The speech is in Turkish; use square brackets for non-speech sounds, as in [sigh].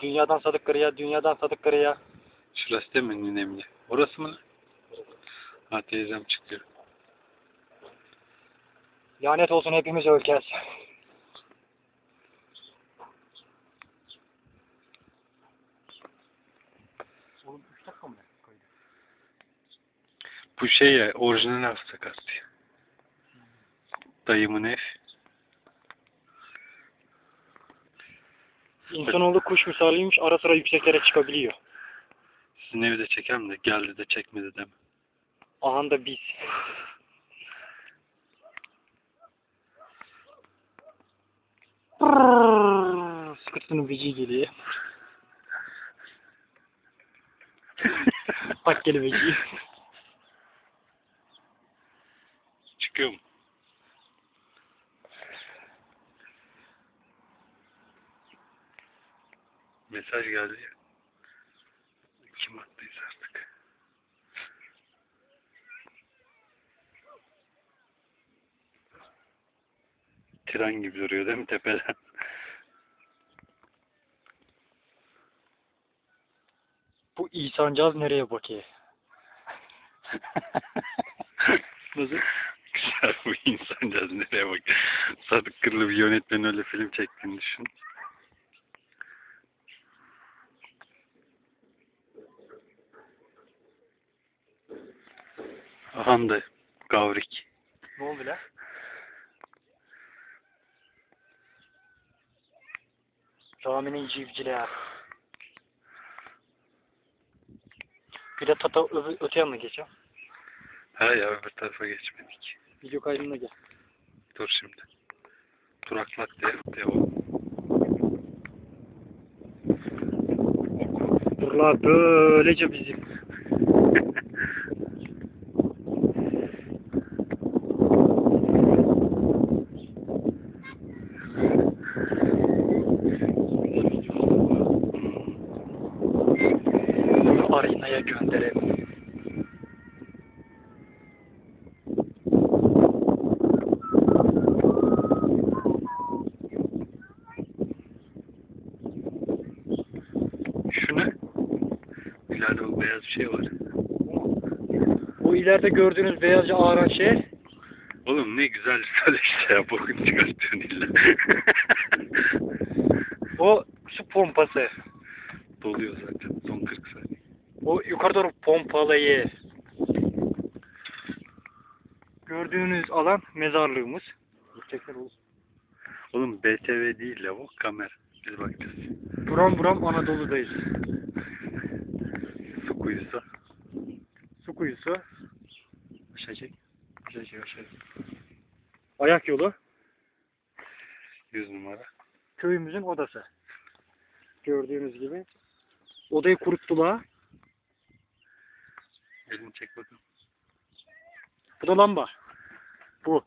Dünyadan Sadıkkırı'ya, dünyadan Sadıkkırı'ya. Şurası değil mi Ninemli? Orası mı? Ha teyzem çıkıyor. Lanet olsun hepimiz öleceğiz. Oğlum 3 dakika mı? Bu şey ya orijinal hafsa kastı. Dayımın ev. İnsanoğlu kuş misaliymiş ara sıra yükseklere çıkabiliyor. Sizin evi de çekem de geldi de çekmedi deme. Aha da biz. Sıkıntının vici geliyor. [laughs] Bak vici. Çıkıyor mu? Mesaj geldi ya. Kim attıysa artık. Tren gibi duruyor değil mi tepeden? Bu İhsancağız nereye bakıyor? [laughs] Nasıl? Güzel bu insancağız nereye bak. Sadık Kırlı bir yönetmen öyle film çektiğini düşün. Hande Gavrik. Ne oldu lan? Rami'nin civciler. Bir de tata öbür, öte yanına geçeceğim. Ha ya öbür tarafa geçmedik. Video kaydına gel. Dur şimdi. Duraklat diye devam. Durlar böylece bizim. [laughs] Arenaya gönderelim. Şu ne? İleride o beyaz bir şey var. Bu ileride gördüğünüz beyazca ağıran şey Oğlum ne güzel [laughs] söyle işte ya. Bokunu çıkartıyorsun illa. [laughs] o su pompası. Doluyor zaten son 40 saniye. O yukarı doğru pompalayı. Gördüğünüz alan mezarlığımız. Yüksekler olur. Oğlum BTV değil ya o kamera. Biz bakacağız. Buram buram Anadolu'dayız. Su kuyusu. Su kuyusu. Aşağı çek. Aşağı çek aşağı çek. Ayak yolu. 100 numara. Köyümüzün odası. Gördüğünüz gibi. Odayı kuruttular. Elini çek bakalım. Bu da lamba. Bu.